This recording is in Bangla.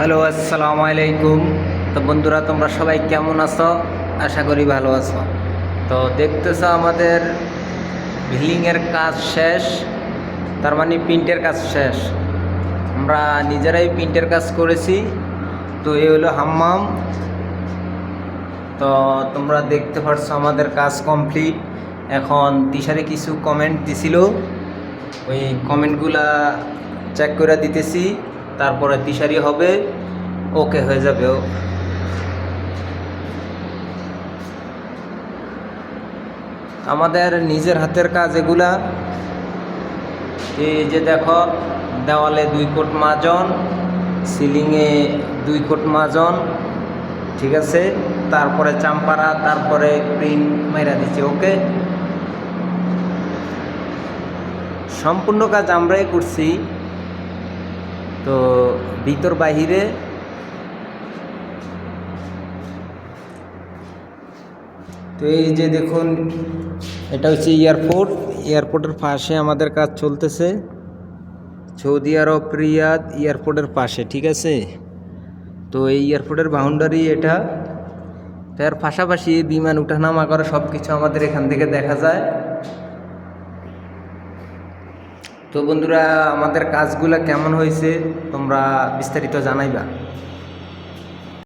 হ্যালো, আসসালামু আলাইকুম। তো বন্ধুরা, তোমরা সবাই কেমন আছো? আশা করি ভালো আছো। তো দেখতেছো, আমাদের ভিলিংয়ের কাজ শেষ। তার মানে প্রিন্টের কাজ শেষ। আমরা নিজেরাই প্রিন্টের কাজ করেছি। তো এই হলো হাম্মাম। তো তোমরা দেখতে পারছ, আমাদের কাজ কমপ্লিট। এখন দিশারে কিছু কমেন্ট দিছিল। ওই কমেন্টগুলা চেক করে দিতেছি। তারপরে দিশারি হবে, ওকে হয়ে যাবে আমাদের নিজের হাতের কাজ এগুলা। এই যে দেখো, দেওয়ালে দুই কোট মাজন, সিলিংয়ে দুই কোট মাজন, ঠিক আছে? তারপরে চাম্পারা তারপরে প্রিন্ট মেরা দিচ্ছে, ওকে? সম্পূর্ণ কাজ আমরাই করছি। তো ভিতর বাহিরে তো এই যে দেখুন, এটা হচ্ছে এয়ারপোর্ট। এয়ারপোর্টের পাশে আমাদের কাজ চলতেছে। সৌদি আরব, রিয়াদ এয়ারপোর্টের পাশে, ঠিক আছে? তো এই এয়ারপোর্টের বাউন্ডারি এটা। তার পাশাপাশি বিমান উঠানামা করে সব কিছু আমাদের এখান থেকে দেখা যায়। তো বন্ধুরা আমাদের কাজগুলা কেমন হয়েছে তোমরা বিস্তারিত জানাইবা।